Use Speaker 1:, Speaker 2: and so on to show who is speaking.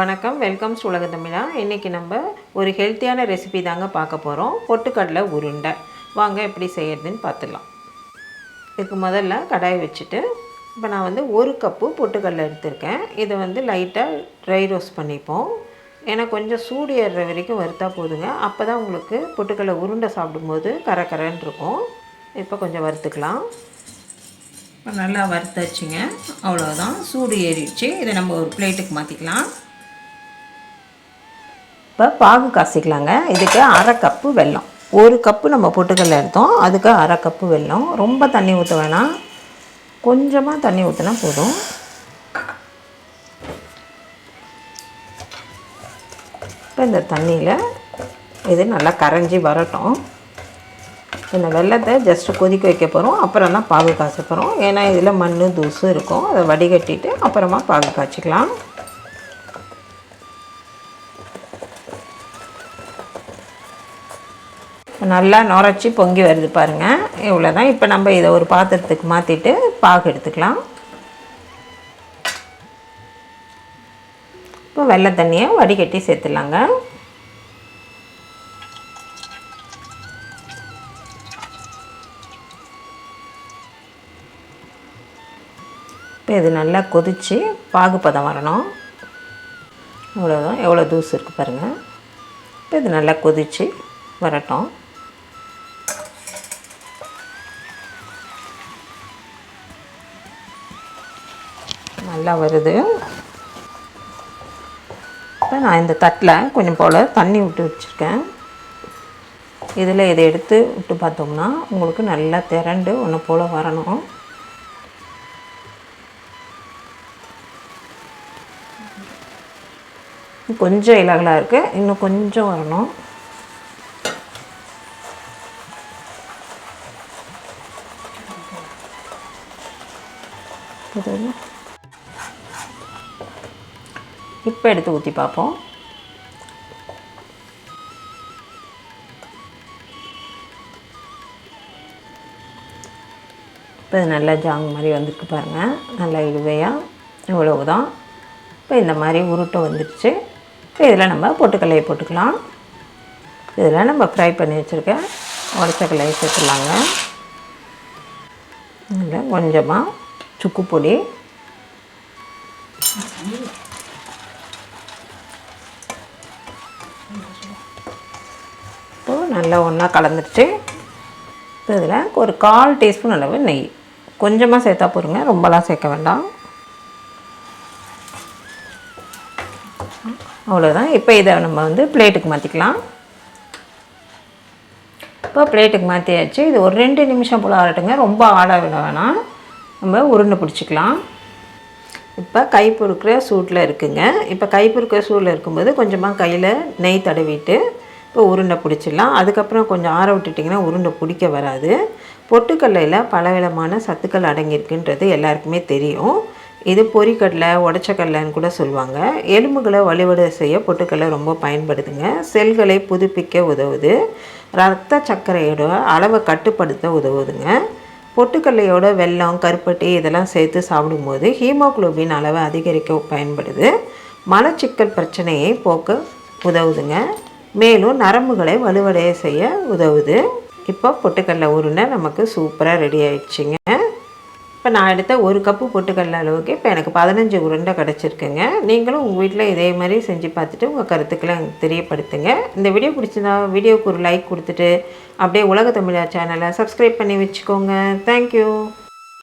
Speaker 1: வணக்கம் வெல்கம் உலக தமிழா. இன்றைக்கி நம்ம ஒரு ஹெல்த்தியான ரெசிபி தாங்க பார்க்க போகிறோம் பொட்டுக்கடலை உருண்டை. வாங்க எப்படி செய்யறதுன்னு பார்த்துடலாம். இதுக்கு முதல்ல கடாய் வச்சுட்டு இப்போ நான் வந்து ஒரு கப்பு பொட்டுக்கடலை எடுத்திருக்கேன். இதை வந்து லைட்டாக ட்ரை ரோஸ்ட் பண்ணிப்போம். ஏன்னா கொஞ்சம் சூடு ஏறுற வரைக்கும் வறுத்தா போதுங்க. அப்போ தான் உங்களுக்கு பொட்டுக்கடலை உருண்டை சாப்பிடும்போது கரை கரன்னு இருக்கும். இப்போ கொஞ்சம் வறுத்துக்கலாம். நல்லா வறுத்தாச்சுங்க. அவ்வளோதான் சூடு ஏறிடுச்சு. இதை நம்ம ஒரு பிளேட்டுக்கு மாற்றிக்கலாம் இப்போ பாகு காசிக்கலாங்க. இதுக்கு அரை கப்பு வெல்லம். ஒரு கப்பு நம்ம பொட்டுக்கல்ல எடுத்தோம். அதுக்கு அரை கப்பு வெல்லம். ரொம்ப தண்ணி ஊற்ற வேணாம். கொஞ்சமாக தண்ணி ஊற்றினா போதும். இப்போ இந்த தண்ணியில் இது நல்லா கரைஞ்சி வரட்டும். இந்த வெள்ளத்தை ஜஸ்ட்டு கொதிக்க வைக்க போகிறோம் அப்புறம் தான் பாகு காய்ச்ச போகிறோம் ஏன்னா இதில் மண் தூசு இருக்கும். அதை வடிகட்டிட்டு அப்புறமா பாகு காய்ச்சிக்கலாம். நல்லா நுரைச்சி பொங்கி வருது பாருங்கள் இவ்வளோ தான் இப்போ நம்ம இதை ஒரு பாத்திரத்துக்கு மாற்றிட்டு பாகு எடுத்துக்கலாம். இப்போ வெள்ளை தண்ணியை வடிகட்டி சேர்த்துலாங்க இப்போ இது நல்லா கொதித்து பாகுப்பதம் வரணும். அவ்வளோதான் எவ்வளோ தூசு இருக்குது பாருங்கள் இப்போ இது நல்லா கொதித்து வரட்டும். நல்லா வருது. இப்போ நான் இந்த தட்டில் கொஞ்சம் போல் தண்ணி விட்டு வச்சுருக்கேன். இதில் இதை எடுத்து விட்டு பார்த்தோம்னா உங்களுக்கு நல்லா திரண்டு ஒன்று போல் வரணும். கொஞ்சம் இலகலாக இருக்குது இன்னும் கொஞ்சம் வரணும். இப்போ எடுத்து ஊற்றி பார்ப்போம். இப்போ இது நல்லா ஜாங் மாதிரி வந்திருக்கு பாருங்கள் நல்லா இழுவையாக இவ்வளவு தான் இப்போ இந்த மாதிரி உருட்டை வந்துடுச்சு இப்போ இதில் நம்ம பொட்டுக்கல்லையை போட்டுக்கலாம். இதில் நம்ம ஃப்ரை பண்ணி வச்சுருக்க உடச்சக்கலையை சேர்த்துலாங்க இதில் கொஞ்சமாக சுக்கு பொடி இப்போது நல்லா ஒன்றா கலந்துருச்சு. இப்போ இதில் ஒரு கால் டீஸ்பூன் அளவு நெய். கொஞ்சமாக சேர்த்தா போருங்க ரொம்பலாம் சேர்க்க வேண்டாம். அவ்வளோதான் இப்போ இதை நம்ம வந்து பிளேட்டுக்கு மாற்றிக்கலாம் இப்போ பிளேட்டுக்கு மாற்றியாச்சு இது ஒரு ரெண்டு நிமிஷம் போல் ஆறட்டுங்க. ரொம்ப ஆட விட வேணாம். நம்ம உருண்டை பிடிச்சிக்கலாம். இப்போ கை பொறுக்கிற சூட்டில் இருக்குங்க. இப்போ கை பொறுக்கிற சூட்டில் இருக்கும்போது கொஞ்சமாக கையில் நெய் தடவிட்டு இப்போ உருண்டை பிடிச்சிடலாம். அதுக்கப்புறம் கொஞ்சம் ஆற விட்டுட்டிங்கன்னா உருண்டை பிடிக்க வராது. பொட்டுக்கல்லையில் பலவிதமான சத்துக்கள் அடங்கியிருக்குன்றது எல்லாருக்குமே தெரியும். இது பொரிக்கடலை உடச்சக்கடலைன்னு கூட சொல்லுவாங்க. எலும்புகளை வலுவடை செய்ய பொட்டுக்கடலை ரொம்ப பயன்படுதுங்க. செல்களை புதுப்பிக்க உதவுது. ரத்த சர்க்கரையோட அளவை கட்டுப்படுத்த உதவுதுங்க. பொட்டுக்கடலையோட வெல்லம் கருப்பட்டி இதெல்லாம் சேர்த்து சாப்பிடும்போது ஹீமோக்ளோபின் அளவை அதிகரிக்க பயன்படுது. மலச்சிக்கல் பிரச்சனையை போக்க உதவுதுங்க. மேலும் நரம்புகளை வலுவடைய செய்ய உதவுது. இப்போ பொட்டுக்கடலை உருண்டை நமக்கு சூப்பராக ரெடி ஆயிடுச்சுங்க. இப்போ நான் எடுத்த ஒரு கப்பு பொட்டுக்கடலை அளவுக்கு இப்போ எனக்கு பதினஞ்சு உருண்டை கிடச்சிருக்குங்க. நீங்களும் உங்கள் வீட்டில் இதே மாதிரி செஞ்சு பார்த்துட்டு உங்கள் கருத்துக்களை எனக்கு தெரியப்படுத்துங்க. இந்த வீடியோ பிடிச்சிருந்தா வீடியோவுக்கு ஒரு லைக் கொடுத்துட்டு அப்படியே உலக தமிழா சேனலை சப்ஸ்கிரைப் பண்ணி வச்சுக்கோங்க. தேங்க்யூ